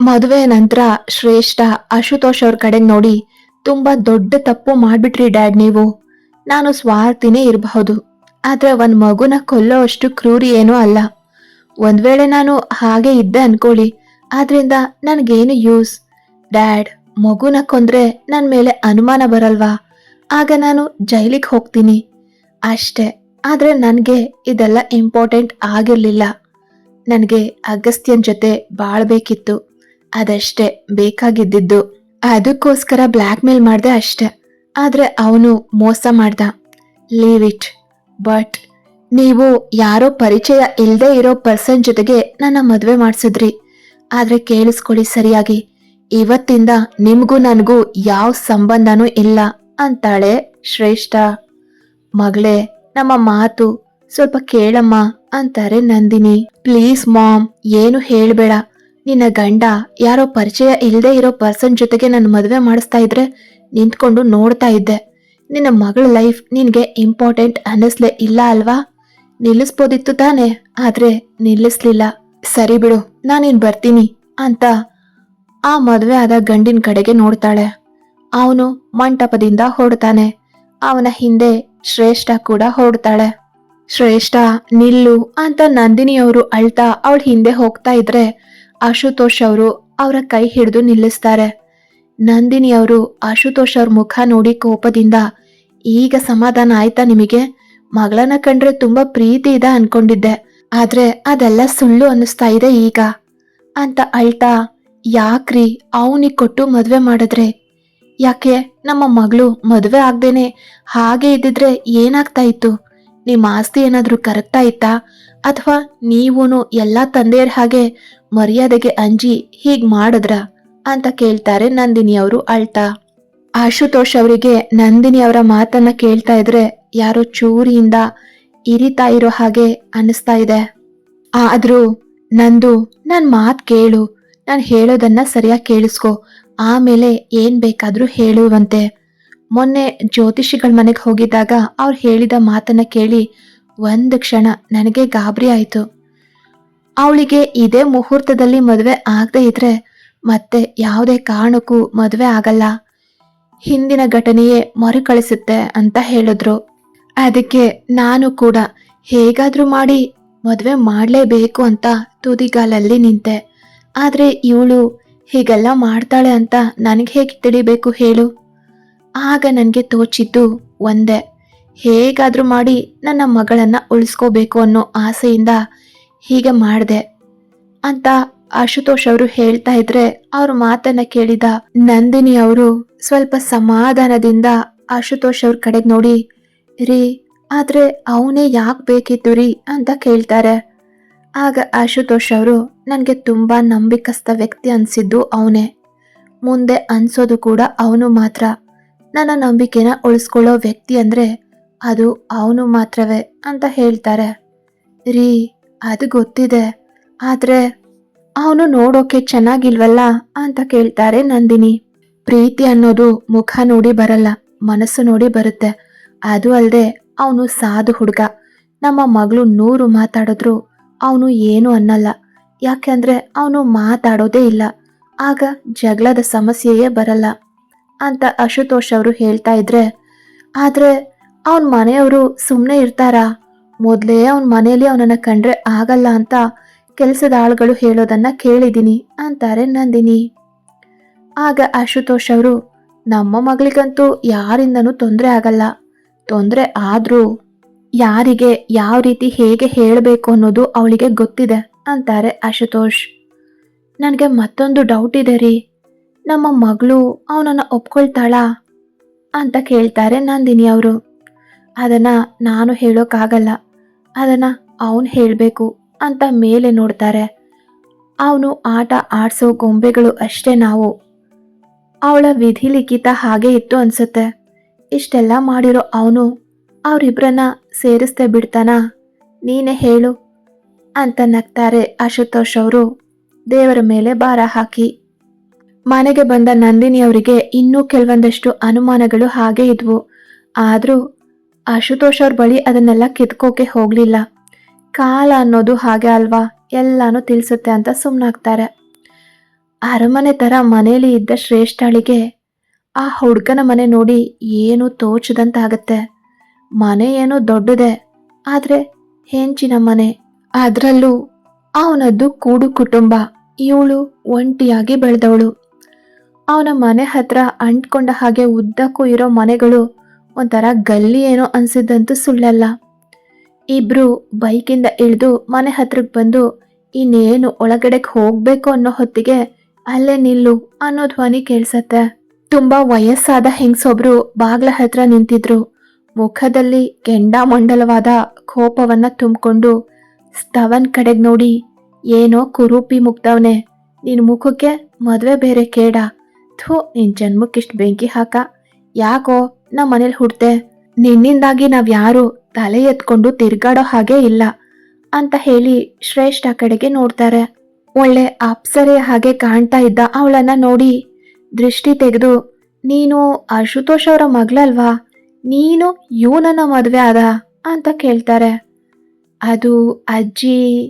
ಮದುವೆ ನಂತರ ಶ್ರೇಷ್ಠ ಅಶುತೋಷ್ ಅವ್ರ ಕಡೆ ನೋಡಿ ತುಂಬಾ ದೊಡ್ಡ ತಪ್ಪು ಮಾಡ್ಬಿಟ್ರಿ ಡ್ಯಾಡ್ ನೀವು. ನಾನು ಸ್ವಾರ್ಥಿನೇ ಇರಬಹುದು. ಆದ್ರೆ ಒಂದ್ ಮಗುನ ಕೊಲ್ಲೋ ಅಷ್ಟು ಕ್ರೂರಿ ಏನೂ ಅಲ್ಲ. ಒಂದ್ ವೇಳೆ ನಾನು ಹಾಗೆ ಇದ್ದೆ ಅನ್ಕೊಳ್ಳಿ. ಆದ್ರಿಂದ ನನ್ಗೇನು ಯೂಸ್? ಡ್ಯಾಡ್, ಮಗುನ ಕೊಂದ್ರೆ ನನ್ ಮೇಲೆ ಅನುಮಾನ ಬರಲ್ವಾ? ಆಗ ನಾನು ಜೈಲಿಗೆ ಹೋಗ್ತೀನಿ. ಅಷ್ಟೇ. ಆದ್ರೆ ನನಗೆ ಇದೆಲ್ಲ ಇಂಪಾರ್ಟೆಂಟ್ ಆಗಿರ್ಲಿಲ್ಲ. ನನಗೆ ಅಗಸ್ತ್ಯನ್ ಜೊತೆ ಬಾಳ್ಬೇಕಿತ್ತು. ಅದಷ್ಟೇ ಬೇಕಾಗಿದ್ದಿದ್ದು. ಅದಕ್ಕೋಸ್ಕರ ಬ್ಲ್ಯಾಕ್ ಮೇಲ್ ಮಾಡ್ದೆ ಅಷ್ಟೆ. ಆದ್ರೆ ಅವನು ಮೋಸ ಮಾಡ್ದ. ಲೀವ್ ಇಟ್, ಬಟ್ ನೀವು ಯಾರೋ ಪರಿಚಯ ಇಲ್ಲದೆ ಇರೋ ಪರ್ಸನ್ ಜೊತೆಗೆ ನನ್ನ ಮದುವೆ ಮಾಡಿಸಿದ್ರಿ. ಆದ್ರೆ ಕೇಳಿಸ್ಕೊಳ್ಳಿ ಸರಿಯಾಗಿ. ಇವತ್ತಿಂದ ನಿಮಗೂ ನನಗೂ ಯಾವ ಸಂಬಂಧನೂ ಇಲ್ಲ ಅಂತಾಳೆ ಶ್ರೇಷ್ಠ. ಮಗಳೇ, ನಮ್ಮ ಮಾತು ಸ್ವಲ್ಪ ಕೇಳಮ್ಮ ಅಂತಾರೆ ನಂದಿನಿ. ಪ್ಲೀಸ್ ಮಾಮ್, ಏನು ಹೇಳ್ಬೇಡ. ನಿನ್ನ ಗಂಡ ಯಾರೋ ಪರಿಚಯ ಇಲ್ಲದೆ ಇರೋ ಪರ್ಸನ್ ಜೊತೆಗೆ ನನ್ನ ಮದುವೆ ಮಾಡಿಸ್ತಾ ಇದ್ರೆ ನಿಂತ್ಕೊಂಡು ನೋಡ್ತಾ ಇದ್ದೆ. ನಿನ್ನ ಮಗಳ ಲೈಫ್ ನಿನಗೆ ಇಂಪಾರ್ಟೆಂಟ್ ಅನ್ನಿಸ್ಲೇ ಇಲ್ಲ ಅಲ್ವಾ? ನಿಲ್ಲಿಸ್ಬೋದಿತ್ತು ತಾನೆ, ಆದ್ರೆ ನಿಲ್ಲಿಸ್ಲಿಲ್ಲ. ಸರಿ ಬಿಡು, ನಾನಿನ್ ಬರ್ತೀನಿ ಅಂತ ಆ ಮದುವೆ ಆದ ಗಂಡಿನ ಕಡೆಗೆ ನೋಡ್ತಾಳೆ. ಅವನು ಮಂಟಪದಿಂದ ಹೊಡ್ತಾನೆ ಅವನ ಹಿಂದೆ ಶ್ರೇಷ್ಠ ಕೂಡ ಹೊಡ್ತಾಳೆ ಶ್ರೇಷ್ಠ, ನಿಲ್ಲು ಅಂತ ನಂದಿನಿಯವರು ಅಳ್ತಾ ಅವಳ ಹಿಂದೆ ಹೋಗ್ತಾ ಇದ್ರೆ ಆಶುತೋಷ್ ಅವರು ಅವರ ಕೈ ಹಿಡಿದು ನಿಲ್ಲಿಸ್ತಾರೆ. ನಂದಿನಿ ಅವರು ಆಶುತೋಷ್ ಅವ್ರ ಮುಖ ನೋಡಿ ಕೋಪದಿಂದ, ಈಗ ಸಮಾಧಾನ ಆಯ್ತಾ ನಿಮಗೆ? ಮಗಳನ್ನ ಕಂಡ್ರೆ ತುಂಬಾ ಪ್ರೀತಿ ಇದೆ ಅನ್ಕೊಂಡಿದ್ದೆ, ಆದ್ರೆ ಅದೆಲ್ಲ ಸುಳ್ಳು ಅನ್ನಿಸ್ತಾ ಇದೆ ಈಗ ಅಂತ ಅಳ್ತಾ, ಯಾಕ್ರಿ ಅವನಿಗೆ ಕೊಟ್ಟು ಮದುವೆ ಮಾಡಿದ್ರೆ? ಯಾಕೆ ನಮ್ಮ ಮಗಳು ಮದುವೆ ಆಗ್ದೇನೆ ಹಾಗೆ ಇದ್ದಿದ್ರೆ ಏನಾಗ್ತಾ ಇತ್ತು? ನಿಮ್ಮ ಆಸ್ತಿ ಏನಾದರೂ ಕರಗ್ತಾ ಇತ್ತಾ? ಅಥವಾ ನೀವೂನು ಎಲ್ಲ ತಂದೆಯರ ಹಾಗೆ ಮರ್ಯಾದೆಗೆ ಅಂಜಿ ಹೀಗ್ ಮಾಡಿದ್ರ? ಅಂತ ಕೇಳ್ತಾರೆ ನಂದಿನಿ ಅವರು ಅಳ್ತಾ. ಆಶುತೋಷ್ ಅವರಿಗೆ ನಂದಿನಿ ಅವರ ಮಾತನ್ನ ಕೇಳ್ತಾ ಇದ್ರೆ ಯಾರೋ ಚೂರಿಯಿಂದ ಇರಿತಾ ಇರೋ ಹಾಗೆ ಅನಿಸ್ತಾ ಇದೆ. ಆದ್ರೂ ನಂದು ನನ್ ಮಾತ್ ಕೇಳು, ನಾನು ಹೇಳೋದನ್ನ ಸರಿಯಾಗಿ ಕೇಳಿಸ್ಕೊ, ಆಮೇಲೆ ಏನ್ ಬೇಕಾದ್ರೂ ಹೇಳುವಂತೆ ಮೊನ್ನೆ ಜ್ಯೋತಿಷಿಗಳ ಮನೆಗೆ ಹೋಗಿದ್ದಾಗ ಅವ್ರು ಹೇಳಿದ ಮಾತನ್ನ ಕೇಳಿ ಒಂದು ಕ್ಷಣ ನನಗೆ ಗಾಬರಿ ಆಯಿತು. ಅವಳಿಗೆ ಇದೇ ಮುಹೂರ್ತದಲ್ಲಿ ಮದುವೆ ಆಗದೆ ಇದ್ರೆ ಮತ್ತೆ ಯಾವುದೇ ಕಾರಣಕ್ಕೂ ಮದುವೆ ಆಗಲ್ಲ. ಹಿಂದಿನ ಘಟನೆಯೇ ಮರುಕಳಿಸುತ್ತೆ ಅಂತ ಹೇಳಿದ್ರು. ಅದಕ್ಕೆ ನಾನು ಕೂಡ ಹೇಗಾದರೂ ಮಾಡಿ ಮದುವೆ ಮಾಡಲೇಬೇಕು ಅಂತ ತುದಿಗಾಲಲ್ಲಿ ನಿಂತೆ. ಆದ್ರೆ ಇವಳು ಹೀಗೆಲ್ಲ ಮಾಡ್ತಾಳೆ ಅಂತ ನನಗೆ ಹೇಗೆ ತಿಳಿಬೇಕು ಹೇಳು? ಆಗ ನನಗೆ ತೋಚಿದ್ದು ಒಂದೇ. ಹೇಗಾದ್ರೂ ಮಾಡಿ ನನ್ನ ಮಗಳನ್ನ ಉಳಿಸ್ಕೋಬೇಕು ಅನ್ನೋ ಆಸೆಯಿಂದ ಹೀಗೆ ಮಾಡಿದೆ ಅಂತ ಆಶುತೋಷ್ ಅವರು ಹೇಳ್ತಾ ಇದ್ರೆ ಅವ್ರ ಮಾತನ್ನ ಕೇಳಿದ ನಂದಿನಿ ಅವರು ಸ್ವಲ್ಪ ಸಮಾಧಾನದಿಂದ ಆಶುತೋಷ್ ಅವ್ರ ಕಡೆಗೆ ನೋಡಿ, ರೀ, ಆದ್ರೆ ಅವನೇ ಯಾಕೆ ಬೇಕಿತ್ತು ರೀ ಅಂತ ಕೇಳ್ತಾರೆ. ಆಗ ಆಶುತೋಷ್ ಅವರು, ನನಗೆ ತುಂಬಾ ನಂಬಿಕಸ್ಥ ವ್ಯಕ್ತಿ ಅನ್ಸಿದ್ದು ಅವನೇ. ಮುಂದೆ ಅನ್ಸೋದು ಕೂಡ ಅವನು ಮಾತ್ರ. ನನ್ನ ನಂಬಿಕೆನ ಉಳಿಸ್ಕೊಳ್ಳೋ ವ್ಯಕ್ತಿ ಅಂದ್ರೆ ಅದು ಅವನು ಮಾತ್ರವೇ ಅಂತ ಹೇಳ್ತಾರೆ. ರೀ, ಅದು ಗೊತ್ತಿದೆ. ಆದರೆ ಅವನು ನೋಡೋಕೆ ಚೆನ್ನಾಗಿಲ್ವಲ್ಲ ಅಂತ ಕೇಳ್ತಾರೆ ನಂದಿನಿ. ಪ್ರೀತಿ ಅನ್ನೋದು ಮುಖ ನೋಡಿ ಬರಲ್ಲ, ಮನಸ್ಸು ನೋಡಿ ಬರುತ್ತೆ. ಅದು ಅಲ್ಲದೆ ಅವನು ಸಾಧು ಹುಡುಗ. ನಮ್ಮ ಮಗಳು ನೂರು ಮಾತಾಡಿದ್ರು ಅವನು ಏನು ಅನ್ನಲ್ಲ. ಯಾಕೆಂದ್ರೆ ಅವನು ಮಾತಾಡೋದೇ ಇಲ್ಲ. ಆಗ ಜಗಳದ ಸಮಸ್ಯೆಯೇ ಬರಲ್ಲ ಅಂತ ಅಶುತೋಷ್ ಅವರು ಹೇಳ್ತಾ ಇದ್ರೆ, ಆದ್ರೆ ಅವನ ಮನೆಯವರು ಸುಮ್ಮನೆ ಇರ್ತಾರಾ? ಮೊದಲೇ ಅವನ ಮನೆಯಲ್ಲಿ ಅವನನ್ನ ಕಂಡ್ರೆ ಆಗಲ್ಲ ಅಂತ ಕೆಲಸದ ಆಳುಗಳು ಹೇಳೋದನ್ನ ಕೇಳಿದ್ದೀನಿ ಅಂತಾರೆ ನಂದಿನಿ. ಆಗ ಅಶುತೋಷ್ ಅವರು, ನಮ್ಮ ಮಗಳಿಗಂತೂ ಯಾರಿಂದನೂ ತೊಂದರೆ ಆಗಲ್ಲ. ತೊಂದರೆ ಆದ್ರೂ ಯಾರಿಗೆ, ಯಾವ ರೀತಿ ಹೇಗೆ ಹೇಳಬೇಕು ಅನ್ನೋದು ಅವಳಿಗೆ ಗೊತ್ತಿದೆ ಅಂತಾರೆ ಅಶುತೋಷ್ ನನಗೆ ಮತ್ತೊಂದು ಡೌಟ್ ಇದೆ ರೀ. ನಮ್ಮ ಮಗಳು ಅವನನ್ನು ಒಪ್ಕೊಳ್ತಾಳಾ? ಅಂತ ಕೇಳ್ತಾರೆ ನಂದಿನಿ ಅವರು. ಅದನ್ನ ನಾನು ಹೇಳೋಕ್ಕಾಗಲ್ಲ ಅದನ್ನು ಅವನು ಹೇಳಬೇಕು ಅಂತ ಮೇಲೆ ನೋಡ್ತಾರೆ. ಅವನು ಆಟ ಆಡ್ಸೋ ಗೊಂಬೆಗಳು ಅಷ್ಟೇ ನಾವು. ಅವಳ ವಿಧಿ ಲಿಖಿತ ಹಾಗೆ ಇತ್ತು ಅನ್ಸುತ್ತೆ. ಇಷ್ಟೆಲ್ಲ ಮಾಡಿರೋ ಅವನು ಅವರಿಬ್ರನ್ನ ಸೇರಿಸ್ದೆ ಬಿಡ್ತಾನಾ? ನೀನೇ ಹೇಳು ಅಂತ ನಗ್ತಾರೆ ಆಶುತೋಷ್ ಅವರು. ದೇವರ ಮೇಲೆ ಭಾರ ಹಾಕಿ. ಮನೆಗೆ ಬಂದ ನಂದಿನಿ ಅವರಿಗೆ ಇನ್ನೂ ಕೆಲವೊಂದಷ್ಟು ಅನುಮಾನಗಳು ಹಾಗೆ ಇದ್ವು. ಆದರೂ ಆಶುತೋಷ್ ಅವ್ರ ಬಳಿ ಅದನ್ನೆಲ್ಲ ಕಿತ್ಕೋಕೆ ಹೋಗ್ಲಿಲ್ಲ. ಕಾಲ ಅನ್ನೋದು ಹಾಗೆ ಅಲ್ವಾ? ಎಲ್ಲಾನು ತಿಳಿಸುತ್ತೆ ಅಂತ ಸುಮ್ಮನಾಗ್ತಾರೆ ಅರಮನೆ ತರ ಮನೇಲಿ ಇದ್ದ ಶ್ರೇಷ್ಠಳಿಗೆ ಆ ಹುಡ್ಗನ ಮನೆ ನೋಡಿ ಏನು ತೋಚದಂತಾಗತ್ತೆ. ಮನೆ ಏನೋ ದೊಡ್ಡದೆ, ಆದ್ರೆ ಹೆಂಚಿನ ಮನೆ. ಅದರಲ್ಲೂ ಅವನದ್ದು ಕೂಡು ಕುಟುಂಬ. ಇವಳು ಒಂಟಿಯಾಗಿ ಬೆಳೆದವಳು. ಅವನ ಮನೆ ಹತ್ರ ಅಂಟ್ಕೊಂಡ ಹಾಗೆ ಉದ್ದಕ್ಕೂ ಇರೋ ಮನೆಗಳು ಒಂಥರ ಗಲ್ಲಿ ಏನೋ ಅನಿಸಿದ್ದಂತೂ ಸುಳ್ಳಲ್ಲ. ಇಬ್ರು ಬೈಕಿಂದ ಇಳಿದು ಮನೆ ಹತ್ರಕ್ಕೆ ಬಂದು ಇನ್ನೇನು ಒಳಗಡೆಗೆ ಹೋಗಬೇಕು ಅನ್ನೋ ಹೊತ್ತಿಗೆ ಅಲ್ಲೇ ನಿಲ್ಲು ಅನ್ನೋ ಧ್ವನಿ ಕೇಳಿಸತ್ತೆ. ತುಂಬಾ ವಯಸ್ಸಾದ ಹೆಂಗಸೊಬ್ರು ಬಾಗ್ಲ ಹತ್ರ ನಿಂತಿದ್ರು. ಮುಖದಲ್ಲಿ ಕೆಂಡಾಮಂಡಲವಾದ ಕೋಪವನ್ನ ತುಂಬಿಕೊಂಡು ಸ್ತವನ್ ಕಡೆಗೆ ನೋಡಿ, ಏನೋ ಕುರೂಪಿ ಮುಗ್ದವ್ನೆ ನಿನ್ನ ಮುಖಕ್ಕೆ ಮದುವೆ ಬೇರೆ ಕೇಡ. ಥೂ, ನಿನ್ ಜನ್ಮಕ್ಕಿಷ್ಟು ಬೆಂಕಿ ಹಾಕ. ಯಾಕೋ ನಾ ಮನೇಲಿ ಹುಡ್ತೆ ನಿನ್ನಿಂದಾಗಿ ನಾವ್ಯಾರು ತಲೆ ಎತ್ಕೊಂಡು ತಿರ್ಗಾಡೋ ಹಾಗೆ ಇಲ್ಲ ಅಂತ ಹೇಳಿ ಶ್ರೇಷ್ಠ ಕಡೆಗೆ ನೋಡ್ತಾರೆ. ಒಳ್ಳೆ ಅಪ್ಸರೆ ಹಾಗೆ ಕಾಣ್ತಾ ಇದ್ದ ಅವಳನ್ನ ನೋಡಿ ದೃಷ್ಟಿ ತೆಗೆದು, ನೀನು ಅಶುತೋಷ್ ಅವರ ಮಗಳಲ್ವಾ? ನೀನು ಇವನನ್ನ ಮದುವೆ ಆದ? ಅಂತ ಕೇಳ್ತಾರೆ. ಅದು ಅಜ್ಜಿ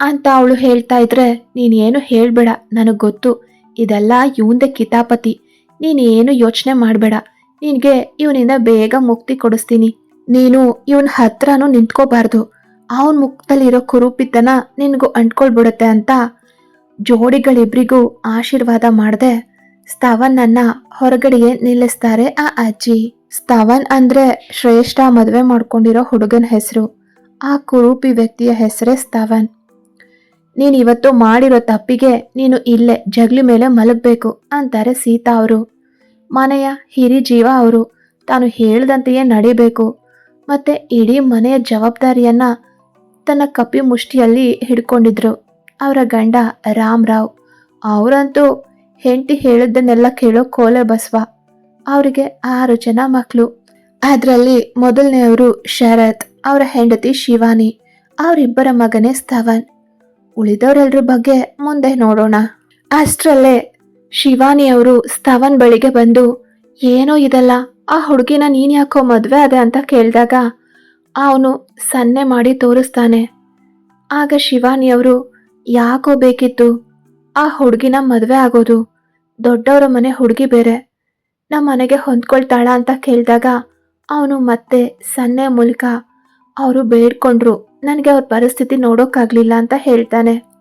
ಅಂತ ಅವಳು ಹೇಳ್ತಾ ಇದ್ರೆ, ನೀನೇನು ಹೇಳ್ಬೇಡ, ನನಗೆ ಗೊತ್ತು. ಇದೆಲ್ಲ ಇವಂದೆ ಕಿತಾಪತಿ. ನೀನೇನು ಯೋಚನೆ ಮಾಡಬೇಡ. ನಿನಗೆ ಇವನಿಂದ ಬೇಗ ಮುಕ್ತಿ ಕೊಡಿಸ್ತೀನಿ. ನೀನು ಇವನ್ ಹತ್ರನೂ ನಿಂತ್ಕೋಬಾರ್ದು. ಅವನ ಮುಖದಲ್ಲಿರೋ ಕುರೂಪಿತನ ನಿನಗೂ ಅಂಟ್ಕೊಳ್ಬಿಡುತ್ತೆ ಅಂತ ಜೋಡಿಗಳಿಬ್ರಿಗೂ ಆಶೀರ್ವಾದ ಮಾಡದೆ ಸ್ತವನನ್ನ ಹೊರಗಡೆಗೆ ನಿಲ್ಲಿಸ್ತಾರೆ ಆ ಅಜ್ಜಿ. ಸ್ತವನ್ ಅಂದ್ರೆ ಶ್ರೇಷ್ಠ ಮದುವೆ ಮಾಡ್ಕೊಂಡಿರೋ ಹುಡುಗನ ಹೆಸರು. ಆ ಕುರೂಪಿ ವ್ಯಕ್ತಿಯ ಹೆಸರೇ ಸ್ತವನ್ ನೀನ್ ಇವತ್ತು ಮಾಡಿರೋ ತಪ್ಪಿಗೆ ನೀನು ಇಲ್ಲೇ ಜಗ್ಲಿ ಮೇಲೆ ಮಲಗಬೇಕು ಅಂತಾರೆ ಸೀತಾ ಅವರು. ಮನೆಯ ಹಿರಿ ಜೀವ ಅವರು ತಾನು ಹೇಳಿದಂತೆಯೇ ನಡಿಬೇಕು. ಮತ್ತೆ ಇಡೀ ಮನೆಯ ಜವಾಬ್ದಾರಿಯನ್ನ ತನ್ನ ಕಪಿ ಮುಷ್ಟಿಯಲ್ಲಿ ಹಿಡ್ಕೊಂಡಿದ್ರು. ಅವರ ಗಂಡ ರಾಮರಾವ್. ಅವರಂತೂ ಹೆಂಡತಿ ಹೇಳಿದ್ದನ್ನೆಲ್ಲ ಕೇಳೋ ಕೋಲೆ ಬಸವ. ಅವರಿಗೆ ಆರು ಜನ ಮಕ್ಕಳು ಅದರಲ್ಲಿ ಮೊದಲನೆಯವರು ಶರತ್, ಅವರ ಹೆಂಡತಿ ಶಿವಾನಿ, ಅವರಿಬ್ಬರ ಮಗನೇ ಸ್ತವನ್. ಉಳಿದವರೆಲ್ಲರ ಬಗ್ಗೆ ಮುಂದೆ ನೋಡೋಣ. ಅಷ್ಟರಲ್ಲೇ ಶಿವಾನಿಯವರು ಸ್ತವನ್ ಬಳಿಗೆ ಬಂದು, ಏನೋ ಇದಲ್ಲ? ಆ ಹುಡುಗಿನ ನೀನ್ ಯಾಕೋ ಮದುವೆ ಅದೆ ಅಂತ ಕೇಳಿದಾಗ, ಅವನು ಸನ್ನೆ ಮಾಡಿ ತೋರಿಸ್ತಾನೆ. ಆಗ ಶಿವಾನಿಯವರು, ಯಾಕೋ ಬೇಕಿತ್ತು? ಆ ಹುಡುಗಿನ ಮದುವೆ ಆಗೋದು. ದೊಡ್ಡವರ ಮನೆ ಹುಡುಗಿ ಬೇರೆ. ನಮ್ಮ ಮನೆಗೆ ಹೊಂದ್ಕೊಳ್ತಾಳ ಅಂತ ಕೇಳಿದಾಗ, ಅವನು ಮತ್ತೆ ಸನ್ನೆ ಮೂಲಕ, ಅವರು ಬೇಡ್ಕೊಂಡ್ರು. ನನಗೆ ಅವ್ರ ಪರಿಸ್ಥಿತಿ ನೋಡೋಕ್ಕಾಗ್ಲಿಲ್ಲ ಅಂತ ಹೇಳ್ತಾನೆ.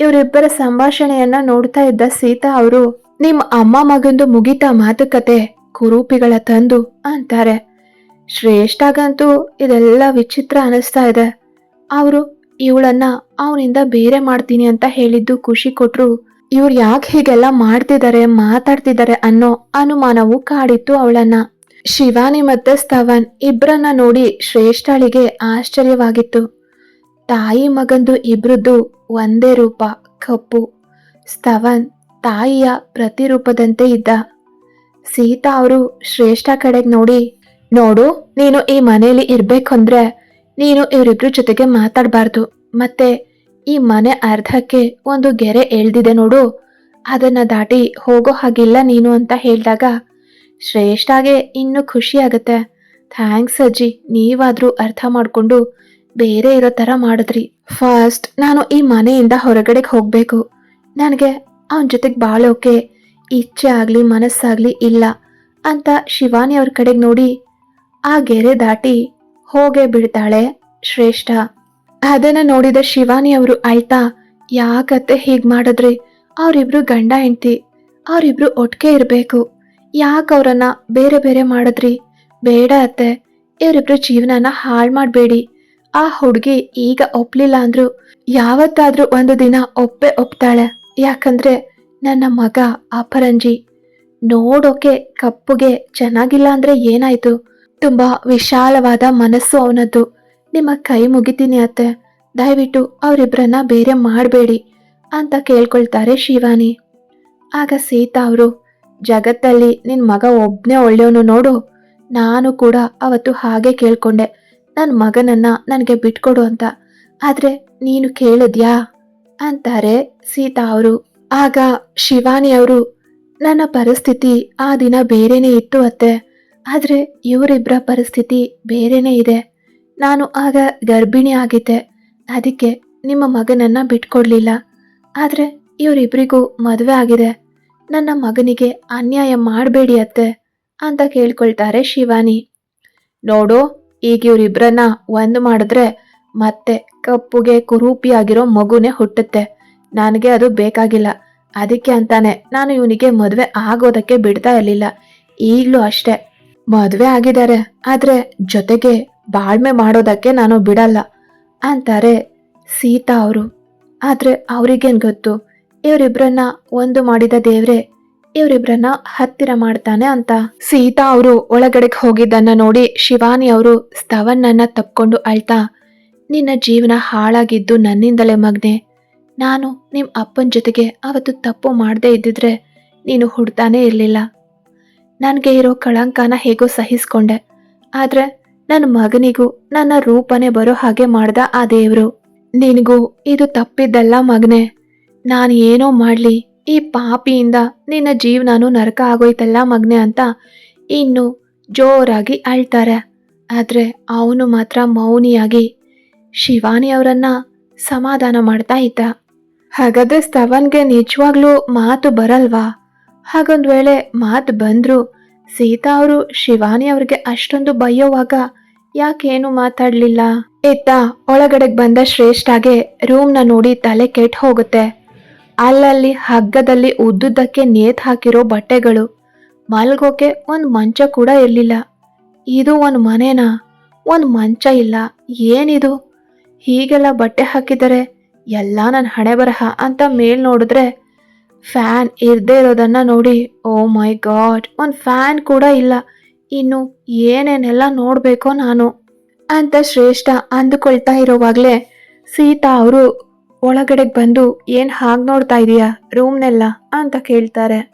ಇವರಿಬ್ಬರ ಸಂಭಾಷಣೆಯನ್ನ ನೋಡ್ತಾ ಇದ್ದ ಸೀತಾ ಅವರು ನಿಮ್ಮ ಅಮ್ಮ ಮಗಂದು ಮುಗಿತ ಮಾತುಕತೆ, ಕುರೂಪಿಗಳ ತಂದು ಅಂತಾರೆ. ಶ್ರೇಷ್ಠಗಂತೂ ಇದೆಲ್ಲ ವಿಚಿತ್ರ ಅನಿಸ್ತಾ ಇದೆ. ಅವರು ಇವಳನ್ನ ಅವನಿಂದ ಬೇರೆ ಮಾಡ್ತೀನಿ ಅಂತ ಹೇಳಿದ್ದು ಖುಷಿ ಕೊಟ್ರು. ಇವ್ರು ಯಾಕೆ ಹೀಗೆಲ್ಲ ಮಾಡ್ತಿದ್ದಾರೆ ಮಾತಾಡ್ತಿದ್ದಾರೆ ಅನ್ನೋ ಅನುಮಾನವು ಕಾಡಿತ್ತು ಅವಳನ್ನ. ಶಿವಾನಿ ಮತ್ತೆ ಸ್ತವನ್ ಇಬ್ಬರನ್ನ ನೋಡಿ ಶ್ರೇಷ್ಠಳಿಗೆ ಆಶ್ಚರ್ಯವಾಗಿತ್ತು. ತಾಯಿ ಮಗಂದು ಇಬ್ರದ್ದು ಒಂದೇ ರೂಪ, ಕಪ್ಪು. ಸ್ತವನ್ ತಾಯಿಯ ಪ್ರತಿರೂಪದಂತೆ ಇದ್ದ. ಸೀತಾ ಅವರು ಶ್ರೇಷ್ಠ ಕಡೆಗೆ ನೋಡಿ, ನೋಡು, ನೀನು ಈ ಮನೆಯಲ್ಲಿ ಇರ್ಬೇಕಂದ್ರೆ ನೀನು ಇವರಿಬ್ರ ಜೊತೆಗೆ ಮಾತಾಡಬಾರ್ದು. ಮತ್ತೆ ಈ ಮನೆ ಅರ್ಧಕ್ಕೆ ಒಂದು ಗೆರೆ ಎಳ್ದಿದೆ ನೋಡು. ಅದನ್ನ ದಾಟಿ ಹೋಗೋ ಹಾಗಿಲ್ಲ ನೀನು ಅಂತ ಹೇಳಿದಾಗ, ಶ್ರೇಷ್ಠಾಗೆ ಇನ್ನು ಖುಷಿ ಆಗತ್ತೆ. ಥ್ಯಾಂಕ್ಸ್ ಅಜ್ಜಿ, ನೀವಾದರೂ ಅರ್ಥ ಮಾಡ್ಕೊಂಡು ಬೇರೆ ಇರೋ ಥರ ಮಾಡಿದ್ರಿ. ಫಸ್ಟ್ ನಾನು ಈ ಮನೆಯಿಂದ ಹೊರಗಡೆಗೆ ಹೋಗ್ಬೇಕು. ನನಗೆ ಅವನ ಜೊತೆಗೆ ಬಾಳೋಕೆ ಇಚ್ಛೆ ಆಗ್ಲಿ, ಮನಸ್ಸಾಗ್ಲಿ ಇಲ್ಲ ಅಂತ ಶಿವಾನಿ ಅವ್ರ ಕಡೆಗೆ ನೋಡಿ ಆ ಗೆರೆ ದಾಟಿ ಹೋಗೇ ಬಿಡ್ತಾಳೆ ಶ್ರೇಷ್ಠ. ಅದನ್ನ ನೋಡಿದ ಶಿವಾನಿ ಅವರು ಅಳ್ತಾ, ಯಾಕತ್ತೆ ಹೀಗ್ ಮಾಡಿದ್ರಿ? ಅವರಿಬ್ರು ಗಂಡ ಹೆಂಡತಿ, ಅವರಿಬ್ರು ಒಟ್ಟಿಗೆ ಇರಬೇಕು. ಯಾಕೆ ಅವ್ರನ್ನ ಬೇರೆ ಬೇರೆ ಮಾಡಿದ್ರಿ? ಬೇಡ ಅತ್ತೆ, ಇವರಿಬ್ರು ಜೀವನನ ಹಾಳು ಮಾಡಬೇಡಿ. ಆ ಹುಡುಗಿ ಈಗ ಒಪ್ಲಿಲ್ಲ ಅಂದ್ರು ಯಾವತ್ತಾದ್ರೂ ಒಂದು ದಿನ ಒಪ್ಪೆ ಒಪ್ತಾಳೆ. ಯಾಕಂದ್ರೆ ನನ್ನ ಮಗ ಅಪರಂಜಿ. ನೋಡೋಕೆ ಕಪ್ಪುಗೆ ಚೆನ್ನಾಗಿಲ್ಲ ಅಂದ್ರೆ ಏನಾಯ್ತು? ತುಂಬಾ ವಿಶಾಲವಾದ ಮನಸ್ಸು ಅವನದ್ದು. ನಿಮ್ಮ ಕೈ ಮುಗಿತೀನಿ ಅತ್ತೆ. ದಯವಿಟ್ಟು ಅವರಿಬ್ಬರನ್ನ ಬೇರೆ ಮಾಡಬೇಡಿ ಅಂತ ಕೇಳ್ಕೊಳ್ತಾರೆ ಶಿವಾನಿ. ಆಗ ಸೀತಾ ಅವರು, ಜಗತ್ತಲ್ಲಿ ನಿನ್ ಮಗ ಒಬ್ನೇ ಒಳ್ಳೆಯವನು ನೋಡು. ನಾನು ಕೂಡ ಅವತ್ತು ಹಾಗೆ ಕೇಳ್ಕೊಂಡೆ. ನನ್ನ ಮಗನನ್ನ ನನಗೆ ಬಿಟ್ಕೊಡು ಅಂತ. ಆದ್ರೆ ನೀನು ಕೇಳಿದ್ಯಾ? ಅಂತಾರೆ ಸೀತಾ ಅವರು. ಆಗ ಶಿವಾನಿ ಅವರು, ನನ್ನ ಪರಿಸ್ಥಿತಿ ಆ ದಿನ ಬೇರೆನೇ ಇತ್ತು ಅತ್ತೆ. ಆದರೆ ಇವರಿಬ್ಬರ ಪರಿಸ್ಥಿತಿ ಬೇರೆನೇ ಇದೆ. ನಾನು ಆಗ ಗರ್ಭಿಣಿ ಆಗಿದ್ದೆ. ಅದಕ್ಕೆ ನಿಮ್ಮ ಮಗನನ್ನ ಬಿಟ್ಕೊಡ್ಲಿಲ್ಲ. ಆದರೆ ಇವರಿಬ್ಬರಿಗೂ ಮದುವೆ ಆಗಿದೆ. ನನ್ನ ಮಗನಿಗೆ ಅನ್ಯಾಯ ಮಾಡಬೇಡಿ ಅತ್ತೆ ಅಂತ ಕೇಳ್ಕೊಳ್ತಾರೆ ಶಿವಾನಿ. ನೋಡು ಈಗ ಇವರಿಬ್ಬರನ್ನ ಒಂದು ಮಾಡಿದ್ರೆ ಮತ್ತೆ ಕಪ್ಪುಗೆ ಕುರೂಪಿಯಾಗಿರೋ ಮಗುನೇ ಹುಟ್ಟುತ್ತೆ. ನನಗೆ ಅದು ಬೇಕಾಗಿಲ್ಲ. ಅದಕ್ಕೆ ಅಂತಾನೆ ನಾನು ಇವನಿಗೆ ಮದುವೆ ಆಗೋದಕ್ಕೆ ಬಿಡ್ತಾ ಇರಲಿಲ್ಲ. ಈಗಲೂ ಅಷ್ಟೇ. ಮದುವೆ ಆಗಿದ್ದಾರೆ. ಆದ್ರೆ ಜೊತೆಗೆ ಬಾಳ್ಮೆ ಮಾಡೋದಕ್ಕೆ ನಾನು ಬಿಡಲ್ಲ ಅಂತಾರೆ ಸೀತಾ ಅವರು. ಆದ್ರೆ ಅವ್ರಿಗೇನ್ ಗೊತ್ತು? ಇವರಿಬ್ರನ್ನ ಒಂದು ಮಾಡಿದ ದೇವ್ರೆ ಇವರಿಬ್ರನ್ನ ಹತ್ತಿರ ಮಾಡ್ತಾನೆ ಅಂತ. ಸೀತಾ ಅವರು ಒಳಗಡೆಗೆ ಹೋಗಿದ್ದನ್ನ ನೋಡಿ ಶಿವಾನಿ ಅವರು ಸ್ತವನ್ನನ್ನ ತಪ್ಕೊಂಡು ಅಳ್ತಾ, ನಿನ್ನ ಜೀವನ ಹಾಳಾಗಿದ್ದು ನನ್ನಿಂದಲೇ ಮಗ್ನೆ. ನಾನು ನಿಮ್ಮ ಅಪ್ಪನ ಜೊತೆಗೆ ಅವತ್ತು ತಪ್ಪು ಮಾಡದೇ ಇದ್ದಿದ್ರೆ ನೀನು ಹುಡ್ತಾನೇ ಇರಲಿಲ್ಲ. ನನಗೆ ಇರೋ ಕಳಂಕನ ಹೇಗೋ ಸಹಿಸ್ಕೊಂಡೆ. ಆದ್ರೆ ನನ್ನ ಮಗನಿಗೂ ನನ್ನ ರೂಪನೇ ಬರೋ ಹಾಗೆ ಮಾಡ್ದ ಆ ದೇವರು. ನಿನಗೂ ಇದು ತಪ್ಪಿದ್ದಲ್ಲ ಮಗನೇ. ನಾನು ಏನೋ ಮಾಡ್ಲಿ ಈ ಪಾಪಿಯಿಂದ ನಿನ್ನ ಜೀವನನೂ ನರಕ ಆಗೋಯ್ತಲ್ಲ ಮಗ್ನೆ ಅಂತ ಇನ್ನು ಜೋರಾಗಿ ಅಳ್ತಾರೆ. ಆದರೆ ಅವನು ಮಾತ್ರ ಮೌನಿಯಾಗಿ ಶಿವಾನಿ ಅವರನ್ನ ಸಮಾಧಾನ ಮಾಡ್ತಾ ಇದ್ದ. ಹಾಗಾದ್ರೆ ಸ್ತವನ್ಗೆ ನಿಜವಾಗ್ಲೂ ಮಾತು ಬರಲ್ವಾ? ಹಾಗೊಂದು ವೇಳೆ ಮಾತು ಬಂದ್ರು ಸೀತಾ ಅವರು ಶಿವಾನಿ ಅವ್ರಿಗೆ ಅಷ್ಟೊಂದು ಬೈಯೋವಾಗ ಯಾಕೇನು ಮಾತಾಡಲಿಲ್ಲ. ಇತ್ತ ಒಳಗಡೆಗೆ ಬಂದ ಶ್ರೇಷ್ಠಾಗೆ ರೂಮ್ನ ನೋಡಿ ತಲೆ ಕೆಟ್ಟ ಹೋಗುತ್ತೆ. ಅಲ್ಲಲ್ಲಿ ಹಗ್ಗದಲ್ಲಿ ಉದ್ದುದ್ದಕ್ಕೆ ನೇತ್ ಹಾಕಿರೋ ಬಟ್ಟೆಗಳು. ಮಲ್ಗೋಕೆ ಒಂದು ಮಂಚ ಕೂಡ ಇರಲಿಲ್ಲ. ಇದು ಒಂದು ಮನೆನಾ? ಒಂದು ಮಂಚ ಇಲ್ಲ. ಏನಿದು? ಹೀಗೆಲ್ಲ ಬಟ್ಟೆ ಹಾಕಿದರೆ ಎಲ್ಲ ನನ್ನ ಹಣೆ ಬರಹ ಅಂತ ಮೇಲ್ ನೋಡಿದ್ರೆ ಫ್ಯಾನ್ ಇರದೇ ಇರೋದನ್ನ ನೋಡಿ, ಓ ಮೈ ಗಾಡ್, ಒಂದು ಫ್ಯಾನ್ ಕೂಡ ಇಲ್ಲ. ಇನ್ನು ಏನೇನೆಲ್ಲ ನೋಡಬೇಕೋ ನಾನು? ಅಂತ ಶ್ರೇಷ್ಠ ಅಂದುಕೊಳ್ತಾ ಇರೋವಾಗಲೇ ಸೀತಾ ಅವರು ಒಳಗಡೆಗೆ ಬಂದು ಏನು ಹಾಗೆ ನೋಡ್ತಾ ಇದೀಯಾ? ರೂಮ್ನೆಲ್ಲ? ಅಂತ ಕೇಳ್ತಾರೆ.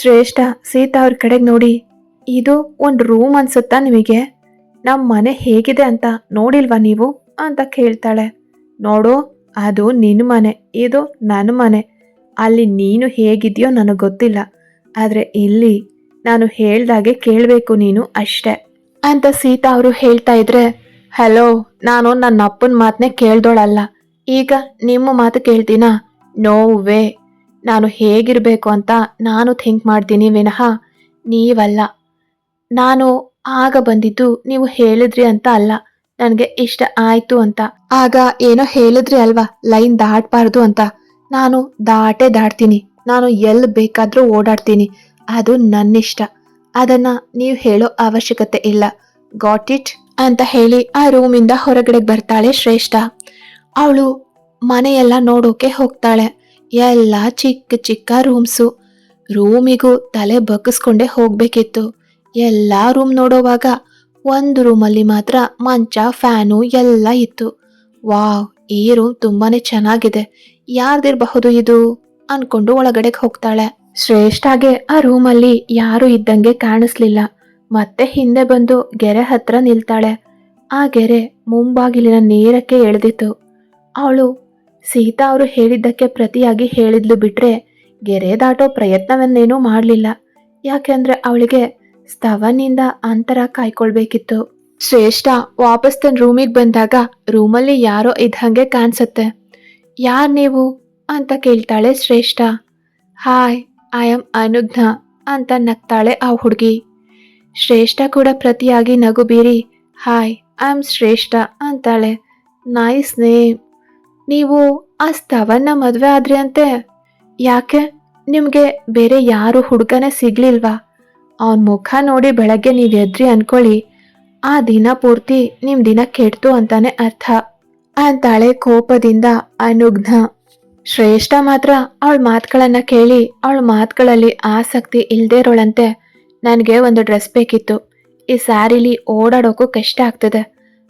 ಶ್ರೇಷ್ಠ ಸೀತಾ ಅವ್ರ ಕಡೆಗೆ ನೋಡಿ, ಇದು ಒಂದು ರೂಮ್ ಅನ್ಸುತ್ತಾ ನಿಮಗೆ? ನಮ್ಮ ಮನೆ ಹೇಗಿದೆ ಅಂತ ನೋಡಿಲ್ವಾ ನೀವು? ಅಂತ ಕೇಳ್ತಾಳೆ. ನೋಡು, ಅದು ನಿನ್ನ ಮನೆ, ಇದು ನನ್ನ ಮನೆ. ಅಲ್ಲಿ ನೀನು ಹೇಗಿದೆಯೋ ನನಗೆ ಗೊತ್ತಿಲ್ಲ. ಆದರೆ ಇಲ್ಲಿ ನಾನು ಹೇಳ್ದಾಗೆ ಕೇಳಬೇಕು ನೀನು ಅಷ್ಟೇ. ಅಂತ ಸೀತಾ ಅವರು ಹೇಳ್ತಾ ಇದ್ರೆ, ಹಲೋ, ನಾನು ನನ್ನ ಅಪ್ಪನ ಮಾತನ್ನೇ ಕೇಳ್ದೋಳಲ್ಲ. ಈಗ ನಿಮ್ಮ ಮಾತು ಕೇಳ್ತೀನಾ? ನೋ ವೇ ನಾನು ಹೇಗಿರಬೇಕು ಅಂತ ನಾನು ಥಿಂಕ್ ಮಾಡ್ತೀನಿ ವಿನಃ. ನೀವಲ್ಲ. ನಾನು ಆಗ ಬಂದಿದ್ದು ನೀವು ಹೇಳಿದ್ರಿ ಅಂತ ಅಲ್ಲ. ನನಗೆ ಇಷ್ಟ ಆಯ್ತು ಅಂತ. ಆಗ ಏನೋ ಹೇಳಿದ್ರಿ ಅಲ್ವಾ? ಲೈನ್ ದಾಟಬಾರ್ದು ಅಂತ. ನಾನು ದಾಟೇ ದಾಟ್ತೀನಿ. ನಾನು ಎಲ್ಲಿ ಬೇಕಾದರೂ ಓಡಾಡ್ತೀನಿ. ಅದು ನನ್ನಿಷ್ಟ. ಅದನ್ನ ನೀವು ಹೇಳೋ ಅವಶ್ಯಕತೆ ಇಲ್ಲ. ಗಾಟ್ ಇಟ್ ಅಂತ ಹೇಳಿ ಆ ರೂಮಿಂದ ಹೊರಗಡೆ ಬರ್ತಾಳೆ ಶ್ರೇಷ್ಠ. ಅವಳು ಮನೆಯೆಲ್ಲ ನೋಡೋಕೆ ಹೋಗ್ತಾಳೆ. ಎಲ್ಲ ಚಿಕ್ಕ ಚಿಕ್ಕ ರೂಮ್ಸು ರೂಮಿಗೂ ತಲೆ ಬಗ್ಗಿಸ್ಕೊಂಡೇ ಹೋಗ್ಬೇಕಿತ್ತು. ಎಲ್ಲ ರೂಮ್ ನೋಡೋವಾಗ ಒಂದು ರೂಮಲ್ಲಿ ಮಾತ್ರ ಮಂಚ ಫ್ಯಾನು ಎಲ್ಲ ಇತ್ತು. ವಾವ್, ಈ ರೂಮ್ ತುಂಬಾನೇ ಚೆನ್ನಾಗಿದೆ. ಯಾರ್ದಿರಬಹುದು ಇದು? ಅನ್ಕೊಂಡು ಒಳಗಡೆಗೆ ಹೋಗ್ತಾಳೆ. ಶ್ರೇಷ್ಠಾಗೆ ಆ ರೂಮಲ್ಲಿ ಯಾರು ಇದ್ದಂಗೆ ಕಾಣಿಸ್ಲಿಲ್ಲ. ಮತ್ತೆ ಹಿಂದೆ ಬಂದು ಗೆರೆ ಹತ್ರ ನಿಲ್ತಾಳೆ. ಆ ಗೆರೆ ಮುಂಬಾಗಿಲಿನ ನೇರಕ್ಕೆ ಎಳೆದಿತ್ತು. ಅವಳು, ಸೀತಾ ಅವರು ಹೇಳಿದ್ದಕ್ಕೆ ಪ್ರತಿಯಾಗಿ ಹೇಳಿದ್ಲು ಬಿಟ್ರೆ ಗೆರೆ ದಾಟೋ ಪ್ರಯತ್ನವನ್ನೇನೂ ಮಾಡಲಿಲ್ಲ. ಯಾಕೆಂದ್ರೆ ಅವಳಿಗೆ ಸ್ತವನಿಂದ ಅಂತರ ಕಾಯ್ಕೊಳ್ಬೇಕಿತ್ತು. ಶ್ರೇಷ್ಠ ವಾಪಸ್ ತನ್ನ ರೂಮಿಗೆ ಬಂದಾಗ ರೂಮಲ್ಲಿ ಯಾರೋ ಇದ್ದಂಗೆ ಕಾಣಿಸುತ್ತೆ. ಯಾರ್ ನೀವು? ಅಂತ ಕೇಳ್ತಾಳೆ ಶ್ರೇಷ್ಠ. ಹಾಯ್, ಐ ಆಮ್ ಅನುಘ್ನ ಅಂತ ನಗ್ತಾಳೆ ಆ ಹುಡುಗಿ. ಶ್ರೇಷ್ಠ ಕೂಡ ಪ್ರತಿಯಾಗಿ ನಗು ಬೀರಿ, ಹಾಯ್, ಐ ಆಮ್ ಶ್ರೇಷ್ಠ ಅಂತಾಳೆ. ನೈಸ್ ನೇಮ್ ನೀವು ಆ ಸ್ತವನ್ನ ಮದುವೆ ಆದ್ರಿ ಅಂತೆ? ಯಾಕೆ? ನಿಮಗೆ ಬೇರೆ ಯಾರು ಹುಡುಗನೇ ಸಿಗ್ಲಿಲ್ವಾ? ಅವನ ಮುಖ ನೋಡಿ ಬೆಳಗ್ಗೆ ನೀವು ಎದ್ರಿ ಅನ್ಕೊಳ್ಳಿ. ಆ ದಿನ ಪೂರ್ತಿ ನಿಮ್ಮ ದಿನ ಕೆಡ್ತು ಅಂತಾನೆ ಅರ್ಥ. ಅಂತಾಳೆ ಕೋಪದಿಂದ ಅನುಗ್ನ. ಶ್ರೇಷ್ಠ ಮಾತ್ರ ಅವಳ ಮಾತುಗಳನ್ನ ಕೇಳಿ ಅವಳ ಮಾತುಗಳಲ್ಲಿ ಆಸಕ್ತಿ ಇಲ್ದೇ ಇರೋಳಂತೆ. ನನಗೆ ಒಂದು ಡ್ರೆಸ್ ಬೇಕಿತ್ತು. ಈ ಸ್ಯಾರಿಲಿ ಓಡಾಡೋಕ್ಕೂ ಕಷ್ಟ ಆಗ್ತದೆ.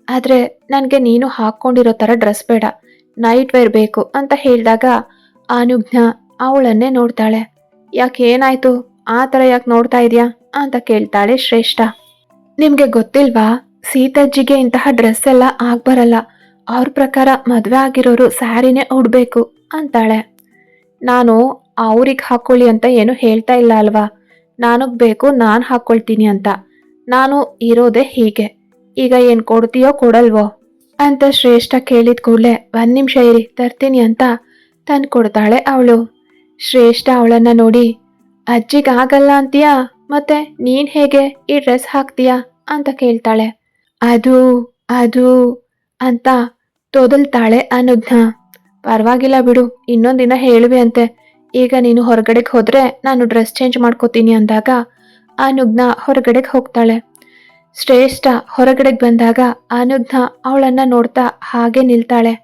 ಆದರೆ ನನಗೆ ನೀನು ಹಾಕ್ಕೊಂಡಿರೋ ಥರ ಡ್ರೆಸ್ ಬೇಡ. ನೈಟ್ ವೇರ್ ಬೇಕು ಅಂತ ಹೇಳಿದಾಗ ಅನುಜ್ಞ ಅವಳನ್ನೇ ನೋಡ್ತಾಳೆ. ಯಾಕೆ ಏನಾಯ್ತು? ಆ ಥರ ಯಾಕೆ ನೋಡ್ತಾ ಇದೀಯಾ? ಅಂತ ಕೇಳ್ತಾಳೆ ಶ್ರೇಷ್ಠ. ನಿಮಗೆ ಗೊತ್ತಿಲ್ವಾ? ಸೀತಾಜ್ಜಿಗೆ ಇಂತಹ ಡ್ರೆಸ್ ಎಲ್ಲ ಆಗ್ಬರಲ್ಲ. ಅವ್ರ ಪ್ರಕಾರ ಮದುವೆ ಆಗಿರೋರು ಸ್ಯಾರಿನೇ ಉಡ್ಬೇಕು ಅಂತಾಳೆ. ನಾನು ಅವ್ರಿಗೆ ಹಾಕೊಳ್ಳಿ ಅಂತ ಏನು ಹೇಳ್ತಾ ಇಲ್ಲ ಅಲ್ವಾ? ನನಗೆ ಬೇಕು, ನಾನು ಹಾಕ್ಕೊಳ್ತೀನಿ ಅಂತ. ನಾನು ಇರೋದೇ ಹೀಗೆ. ಈಗ ಏನು ಕೊಡ್ತೀಯೋ ಕೊಡಲ್ವೋ? ಅಂತ ಶ್ರೇಷ್ಠ ಕೇಳಿದ ಕೂಡಲೇ, ಒಂದ್ ನಿಮಿಷ ಇರಿ, ತರ್ತೀನಿ ಅಂತ ತಂದು ಕೊಡ್ತಾಳೆ ಅವಳು. ಶ್ರೇಷ್ಠ ಅವಳನ್ನ ನೋಡಿ, ಅಜ್ಜಿಗೆ ಆಗಲ್ಲ ಅಂತೀಯಾ? ಮತ್ತೆ ನೀನ್ ಹೇಗೆ ಈ ಡ್ರೆಸ್ ಹಾಕ್ತೀಯಾ ಅಂತ ಕೇಳ್ತಾಳೆ. ಅದು ಅದು ಅಂತ ತೊದಲ್ತಾಳೆ ಅನುಜ್ಞ ಪರವಾಗಿಲ್ಲ ಬಿಡು ಇನ್ನೊಂದಿನ ಹೇಳುವೆ ಅಂತೆ. ಈಗ ನೀನು ಹೊರಗಡೆಗೆ ಹೋದ್ರೆ ನಾನು ಡ್ರೆಸ್ ಚೇಂಜ್ ಮಾಡ್ಕೋತೀನಿ ಅಂದಾಗ ಅನುಜ್ಞ ಹೊರಗಡೆಗೆ ಹೋಗ್ತಾಳೆ. ಶ್ರೇಷ್ಠ ಹೊರಗಡೆಗೆ ಬಂದಾಗ ಅನುಜ್ಞ ಅವಳನ್ನ ನೋಡ್ತಾ ಹಾಗೆ ನಿಲ್ತಾಳೆ.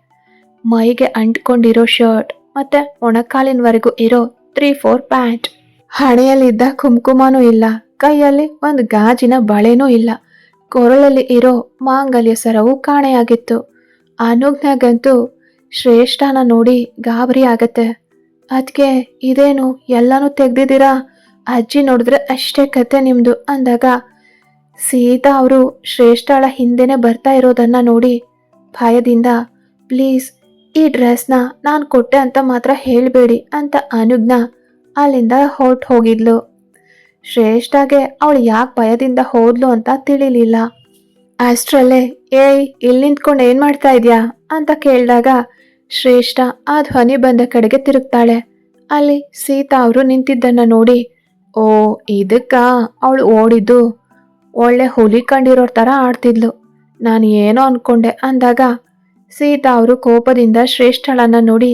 ಮೈಗೆ ಅಂಟ್ಕೊಂಡಿರೋ ಶರ್ಟ್ ಮತ್ತೆ ಒಣಕಾಲಿನವರೆಗೂ ಇರೋ ತ್ರೀ ಫೋರ್ ಪ್ಯಾಂಟ್. ಹಣೆಯಲ್ಲಿದ್ದ ಕುಂಕುಮನೂ ಇಲ್ಲ. ಕೈಯಲ್ಲಿ ಒಂದು ಗಾಜಿನ ಬಳೆನೂ ಇಲ್ಲ. ಕೊರಳಲ್ಲಿ ಇರೋ ಮಾಂಗಲ್ಯ ಸರವು ಕಾಣೆಯಾಗಿತ್ತು. ಅನುಜ್ಞಗಂತೂ ಶ್ರೇಷ್ಠನ ನೋಡಿ ಗಾಬರಿ ಆಗತ್ತೆ. ಅದಕ್ಕೆ ಇದೇನು ಎಲ್ಲನೂ ತೆಗ್ದಿದ್ದೀರಾ? ಅಜ್ಜಿ ನೋಡಿದ್ರೆ ಅಷ್ಟೇ ಕತೆ ನಿಮ್ಮದು ಅಂದಾಗ ಸೀತಾ ಅವರು ಶ್ರೇಷ್ಠಳ ಹಿಂದೆನೆ ಬರ್ತಾ ಇರೋದನ್ನ ನೋಡಿ ಭಯದಿಂದ, ಪ್ಲೀಸ್, ಈ ಡ್ರೆಸ್ನ ನಾನು ಕೊಟ್ಟೆ ಅಂತ ಮಾತ್ರ ಹೇಳಬೇಡಿ ಅಂತ ಅನುಜ್ಞ ಅಲ್ಲಿಂದ ಹೊರಟು ಹೋಗಿದ್ಲು. ಶ್ರೇಷ್ಠಗೆ ಅವಳು ಯಾಕೆ ಭಯದಿಂದ ಹೋದ್ಲು ಅಂತ ತಿಳಿಲಿಲ್ಲ. ಅಷ್ಟರಲ್ಲೇ ಏಯ್, ಇಲ್ಲಿ ನಿಂತ್ಕೊಂಡು ಏನು ಮಾಡ್ತಾ ಇದೆಯಾ? ಅಂತ ಕೇಳಿದಾಗ ಶ್ರೇಷ್ಠ ಆ ಧ್ವನಿ ಬಂದ ಕಡೆಗೆ ತಿರುಗ್ತಾಳೆ. ಅಲ್ಲಿ ಸೀತಾ ಅವರು ನಿಂತಿದ್ದನ್ನ ನೋಡಿ, ಓ, ಇದಕ್ಕ? ಅವಳು ಓಡಿದ್ದು. ಒಳ್ಳೆ ಹುಲಿ ಕಂಡಿರೋರ್ ಥರ ಆಡ್ತಿದ್ಲು. ನಾನು ಏನೋ ಅನ್ಕೊಂಡೆ ಅಂದಾಗ, ಸೀತಾ ಅವರು ಕೋಪದಿಂದ ಶ್ರೇಷ್ಠಳನ್ನ ನೋಡಿ,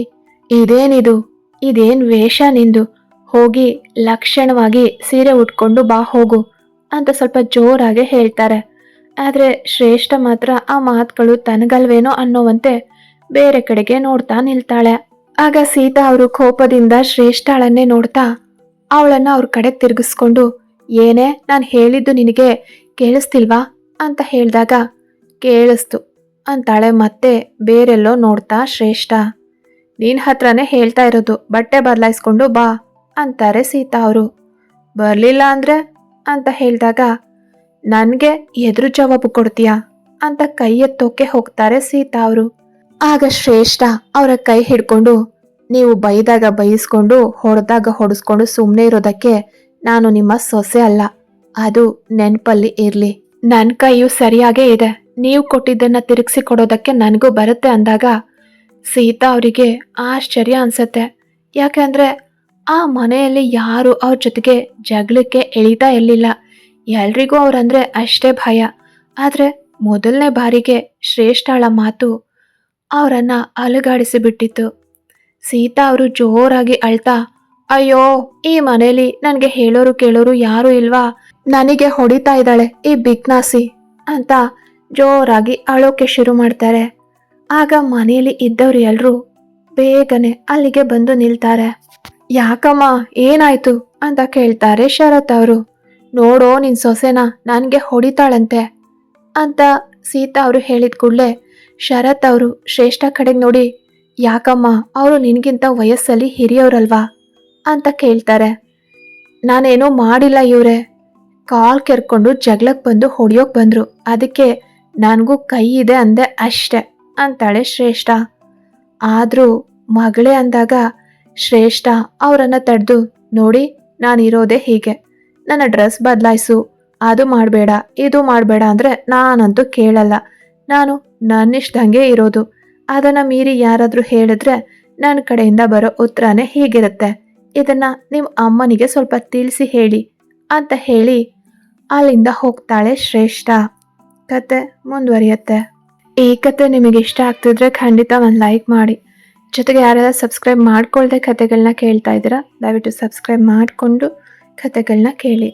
ಇದೇನಿದು? ಇದೇನ್ ವೇಷ ನಿಂದು? ಹೋಗಿ ಲಕ್ಷಣವಾಗಿ ಸೀರೆ ಉಟ್ಕೊಂಡು ಬಾ, ಹೋಗು ಅಂತ ಸ್ವಲ್ಪ ಜೋರಾಗಿ ಹೇಳ್ತಾರೆ. ಆದ್ರೆ ಶ್ರೇಷ್ಠ ಮಾತ್ರ ಆ ಮಾತುಗಳು ತನಗಲ್ವೇನೋ ಅನ್ನೋವಂತೆ ಬೇರೆ ಕಡೆಗೆ ನೋಡ್ತಾ ನಿಲ್ತಾಳೆ. ಆಗ ಸೀತಾ ಅವರು ಕೋಪದಿಂದ ಶ್ರೇಷ್ಠಳನ್ನೇ ನೋಡ್ತಾ, ಅವಳನ್ನ ಅವ್ರ ಕಡೆ ತಿರುಗಿಸ್ಕೊಂಡು ಏನೇ ನಾನು ಹೇಳಿದ್ದು ನಿನಗೆ ಕೇಳಿಸ್ತಿಲ್ವಾ? ಅಂತ ಹೇಳಿದಾಗ, ಕೇಳಿಸ್ತು. ಅಂತಾಳೆ ಮತ್ತೆ ಬೇರೆಲ್ಲೋ ನೋಡ್ತಾ ಶ್ರೇಷ್ಠ. ನಿನ್ನ ಹತ್ರನೇ ಹೇಳ್ತಾ ಇರೋದು, ಬಟ್ಟೆ ಬದಲಾಯಿಸ್ಕೊಂಡು ಬಾ, ಅಂತಾರೆ ಸೀತಾ ಅವರು. ಬರಲಿಲ್ಲ ಅಂದರೆ? ಅಂತ ಹೇಳಿದಾಗ, ನನಗೆ ಎದುರು ಜವಾಬು ಕೊಡ್ತೀಯಾ? ಅಂತ ಕೈ ಎತ್ತೋಕೆ ಹೋಗ್ತಾರೆ ಸೀತಾ ಅವರು. ಆಗ ಶ್ರೇಷ್ಠ ಅವರ ಕೈ ಹಿಡ್ಕೊಂಡು, ನೀವು ಬೈದಾಗ ಬೈಸ್ಕೊಂಡು, ಹೊಡೆದಾಗ ಹೊಡೆಸ್ಕೊಂಡು ಸುಮ್ಮನೆ ಇರೋದಕ್ಕೆ ನಾನು ನಿಮ್ಮ ಸೊಸೆ ಅಲ್ಲ. ಅದು ನೆನಪಲ್ಲಿ ಇರ್ಲಿ. ನನ್ನ ಕೈಯು ಸರಿಯಾಗೇ ಇದೆ. ನೀವು ಕೊಟ್ಟಿದ್ದನ್ನ ತಿರುಗಿಸಿ ಕೊಡೋದಕ್ಕೆ ನನಗೂ ಬರುತ್ತೆ ಅಂದಾಗ ಸೀತಾ ಅವರಿಗೆ ಆಶ್ಚರ್ಯ ಅನ್ಸತ್ತೆ. ಯಾಕೆಂದ್ರೆ ಆ ಮನೆಯಲ್ಲಿ ಯಾರು ಅವ್ರ ಜೊತೆಗೆ ಜಗಳಕ್ಕೆ ಎಳಿತಾ ಇರಲಿಲ್ಲ. ಎಲ್ರಿಗೂ ಅವ್ರಂದ್ರೆ ಅಷ್ಟೇ ಭಯ. ಆದ್ರೆ ಮೊದಲನೇ ಬಾರಿಗೆ ಶ್ರೇಷ್ಠಳ ಮಾತು ಅವರನ್ನು ಅಲುಗಾಡಿಸಿಬಿಟ್ಟಿತ್ತು. ಸೀತಾ ಅವರು ಜೋರಾಗಿ ಅಳ್ತಾ ಅಯ್ಯೋ, ಈ ಮನೇಲಿ ನನಗೆ ಹೇಳೋರು ಕೇಳೋರು ಯಾರು ಇಲ್ವಾ? ನನಗೆ ಹೊಡಿತಾ ಇದ್ದಾಳೆ ಈ ಬಿಗ್ನಾಸಿ ಅಂತ ಜೋರಾಗಿ ಅಳೋಕೆ ಶುರು ಮಾಡ್ತಾರೆ. ಆಗ ಮನೆಯಲ್ಲಿ ಇದ್ದವ್ರು ಎಲ್ಲರೂ ಬೇಗನೆ ಅಲ್ಲಿಗೆ ಬಂದು ನಿಲ್ತಾರೆ. ಯಾಕಮ್ಮ, ಏನಾಯ್ತು ಅಂತ ಕೇಳ್ತಾರೆ ಶರತ್ ಅವರು. ನೋಡೋ ನಿನ್ ಸೊಸೆನ, ನನಗೆ ಹೊಡಿತಾಳಂತೆ ಅಂತ ಸೀತಾ ಅವರು ಹೇಳಿದ ಕೂಡಲೇ ಶರತ್ ಅವರು ಶ್ರೇಷ್ಠ ಕಡೆಗೆ ನೋಡಿ, ಯಾಕಮ್ಮ, ಅವರು ನಿನಗಿಂತ ವಯಸ್ಸಲ್ಲಿ ಹಿರಿಯವ್ರಲ್ವಾ? ಅಂತ ಕೇಳ್ತಾರೆ. ನಾನೇನೋ ಮಾಡಿಲ್ಲ ಇವ್ರೆ. ಕಾಲ್ ಕೆರ್ಕೊಂಡು ಜಗಳಕ್ಕೆ ಬಂದು ಹೊಡಿಯೋಕ್ ಬಂದ್ರು. ಅದಕ್ಕೆ ನನಗೂ ಕೈ ಇದೆ ಅಂದೆ ಅಷ್ಟೆ ಅಂತಾಳೆ ಶ್ರೇಷ್ಠ. ಆದರೂ ಮಗಳೇ ಅಂದಾಗ ಶ್ರೇಷ್ಠ ಅವರನ್ನು ತಡೆದು, ನೋಡಿ, ನಾನಿರೋದೆ ಹೀಗೆ. ನನ್ನ ಡ್ರೆಸ್ ಬದಲಾಯಿಸು. ಅದು ಮಾಡಬೇಡ, ಇದು ಮಾಡಬೇಡ ಅಂದರೆ ನಾನಂತೂ ಕೇಳಲ್ಲ. ನಾನು ನನ್ನಿಷ್ಟಂಗೆ ಇರೋದು. ಅದನ್ನು ಮೀರಿ ಯಾರಾದರೂ ಹೇಳಿದ್ರೆ ನನ್ನ ಕಡೆಯಿಂದ ಬರೋ ಉತ್ತರನೇ ಹೀಗಿರುತ್ತೆ. ಇದನ್ನ ನಿಮ್ಮ ಅಮ್ಮನಿಗೆ ಸ್ವಲ್ಪ ತಿಳಿಸಿ ಹೇಳಿ ಅಂತ ಹೇಳಿ ಅಲ್ಲಿಂದ ಹೋಗ್ತಾಳೆ ಶ್ರೇಷ್ಠ. ಕತೆ ಮುಂದುವರಿಯುತ್ತೆ. ಈ ಕತೆ ನಿಮಗೆ ಇಷ್ಟ ಆಗ್ತಿದ್ರೆ ಖಂಡಿತ ಒಂದು ಲೈಕ್ ಮಾಡಿ. ಜೊತೆಗೆ ಯಾರೆಲ್ಲ ಸಬ್ಸ್ಕ್ರೈಬ್ ಮಾಡ್ಕೊಳ್ಳದೆ ಕತೆಗಳನ್ನ ಕೇಳ್ತಾ ಇದ್ದೀರಾ, ದಯವಿಟ್ಟು ಸಬ್ಸ್ಕ್ರೈಬ್ ಮಾಡಿಕೊಂಡು ಕತೆಗಳನ್ನ ಕೇಳಿ.